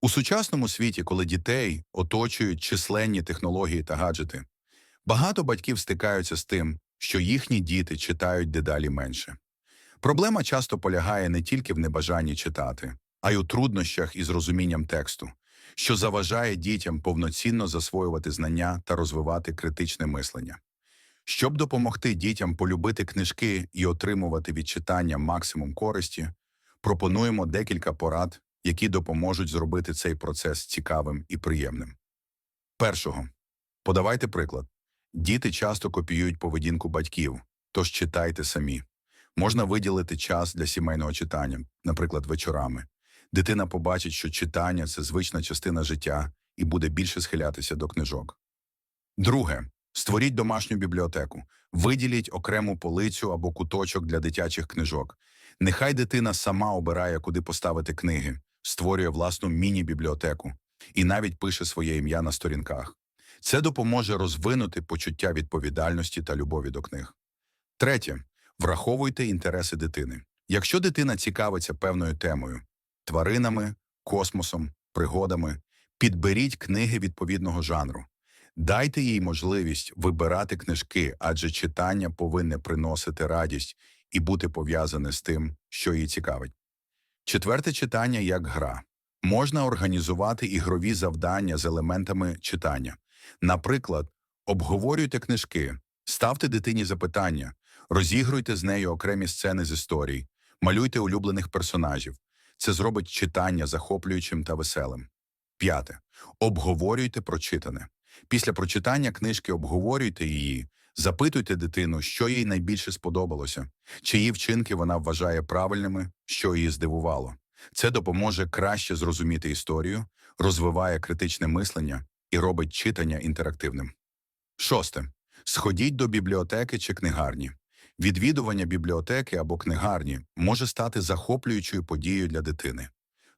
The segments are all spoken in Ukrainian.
У сучасному світі, коли дітей оточують численні технології та гаджети, багато батьків стикаються з тим, що їхні діти читають дедалі менше. Проблема часто полягає не тільки в небажанні читати, а й у труднощах із розумінням тексту, що заважає дітям повноцінно засвоювати знання та розвивати критичне мислення. Щоб допомогти дітям полюбити книжки і отримувати від читання максимум користі, пропонуємо декілька порад, які допоможуть зробити цей процес цікавим і приємним. Першого. Подавайте приклад. Діти часто копіюють поведінку батьків, тож читайте самі. Можна виділити час для сімейного читання, наприклад, вечорами. Дитина побачить, що читання це звична частина життя і буде більше схилятися до книжок. Друге. Створіть домашню бібліотеку. Виділіть окрему полицю або куточок для дитячих книжок. Нехай дитина сама обирає, куди поставити книги, створює власну міні-бібліотеку і навіть пише своє ім'я на сторінках. Це допоможе розвинути почуття відповідальності та любові до книг. Третє. Враховуйте інтереси дитини. Якщо дитина цікавиться певною темою тваринами, космосом, пригодами, підберіть книги відповідного жанру. Дайте їй можливість вибирати книжки, адже читання повинне приносити радість і бути пов'язане з тим, що її цікавить. Четверте читання як гра. Можна організувати ігрові завдання з елементами читання. Наприклад, обговорюйте книжки, ставте дитині запитання, розігруйте з нею окремі сцени з історій, малюйте улюблених персонажів. Це зробить читання захоплюючим та веселим. П'яте. Обговорюйте прочитане. Після прочитання книжки обговорюйте її, запитуйте дитину, що їй найбільше сподобалося, чиї вчинки вона вважає правильними, що її здивувало. Це допоможе краще зрозуміти історію, розвиває критичне мислення і робить читання інтерактивним. Шосте. Сходіть до бібліотеки чи книгарні. Відвідування бібліотеки або книгарні може стати захоплюючою подією для дитини.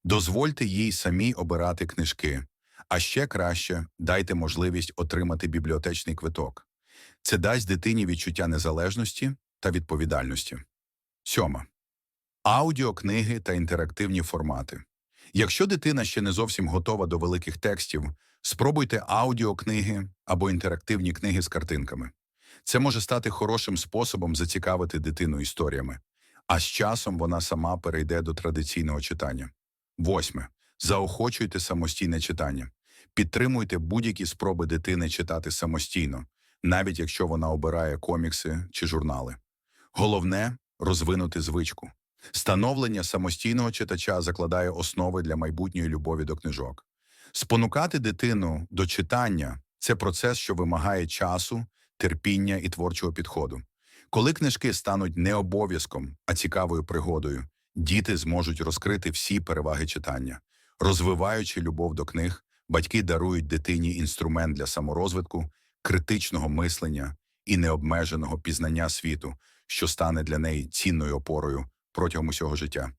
Дозвольте їй самій обирати книжки, а ще краще дайте можливість отримати бібліотечний квиток. Це дасть дитині відчуття незалежності та відповідальності. Сьома. Аудіокниги та інтерактивні формати. Якщо дитина ще не зовсім готова до великих текстів, спробуйте аудіокниги або інтерактивні книги з картинками. Це може стати хорошим способом зацікавити дитину історіями, а з часом вона сама перейде до традиційного читання. Восьме. Заохочуйте самостійне читання. Підтримуйте будь-які спроби дитини читати самостійно, навіть якщо вона обирає комікси чи журнали. Головне розвинути звичку. Становлення самостійного читача закладає основи для майбутньої любові до книжок. Спонукати дитину до читання це процес, що вимагає часу, терпіння і творчого підходу. Коли книжки стануть не обов'язком, а цікавою пригодою, діти зможуть розкрити всі переваги читання. Розвиваючи любов до книг, батьки дарують дитині інструмент для саморозвитку, критичного мислення і необмеженого пізнання світу, що стане для неї цінною опорою протягом усього життя.